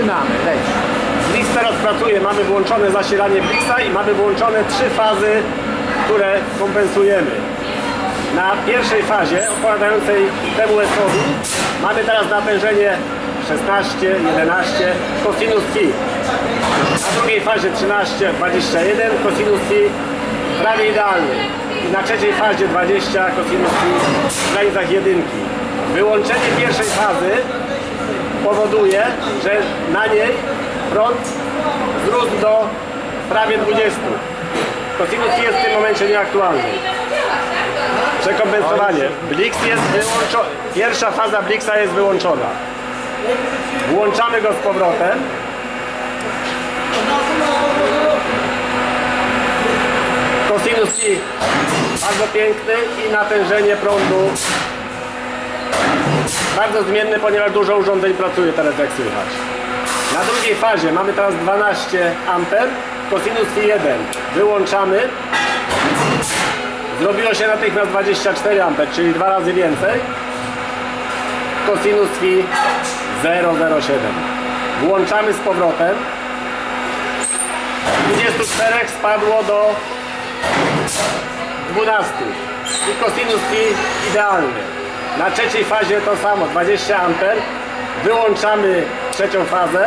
zaczynamy. Leć. Blix teraz pracuje, mamy włączone zasilanie Blixa i mamy włączone trzy fazy, które kompensujemy. Na pierwszej fazie odpowiadającej temu S-owi mamy teraz natężenie 16, 11, cosinus phi. Na drugiej fazie 13, 21, cosinus phi prawie idealny. I na trzeciej fazie 20, cosinus phi w granicach jedynki. Wyłączenie pierwszej fazy powoduje, że na niej prąd wzrósł do prawie 20. Cosinus phi jest w tym momencie nieaktualny. Przekompensowanie. Blix jest wyłączony. Pierwsza faza Blixa jest wyłączona. Włączamy go z powrotem. Cosinus phi bardzo piękny i natężenie prądu bardzo zmienny, ponieważ dużo urządzeń pracuje teraz jak słychać. Na drugiej fazie mamy teraz 12 amper, cosinus phi 1. Wyłączamy. Zrobiło się natychmiast 24 amper, czyli dwa razy więcej. Cosinus phi 007. Włączamy z powrotem. Z 24 spadło do 12. I cosinus phi idealny. Na trzeciej fazie to samo, 20 amper. Wyłączamy trzecią fazę.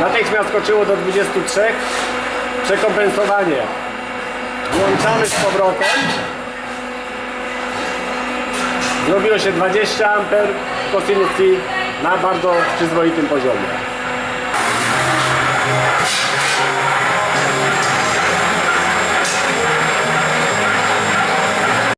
Natychmiast skoczyło do 23. Przekompensowanie. Włączamy z powrotem. Zrobiło się 20 amper. Phi na bardzo przyzwoitym poziomie.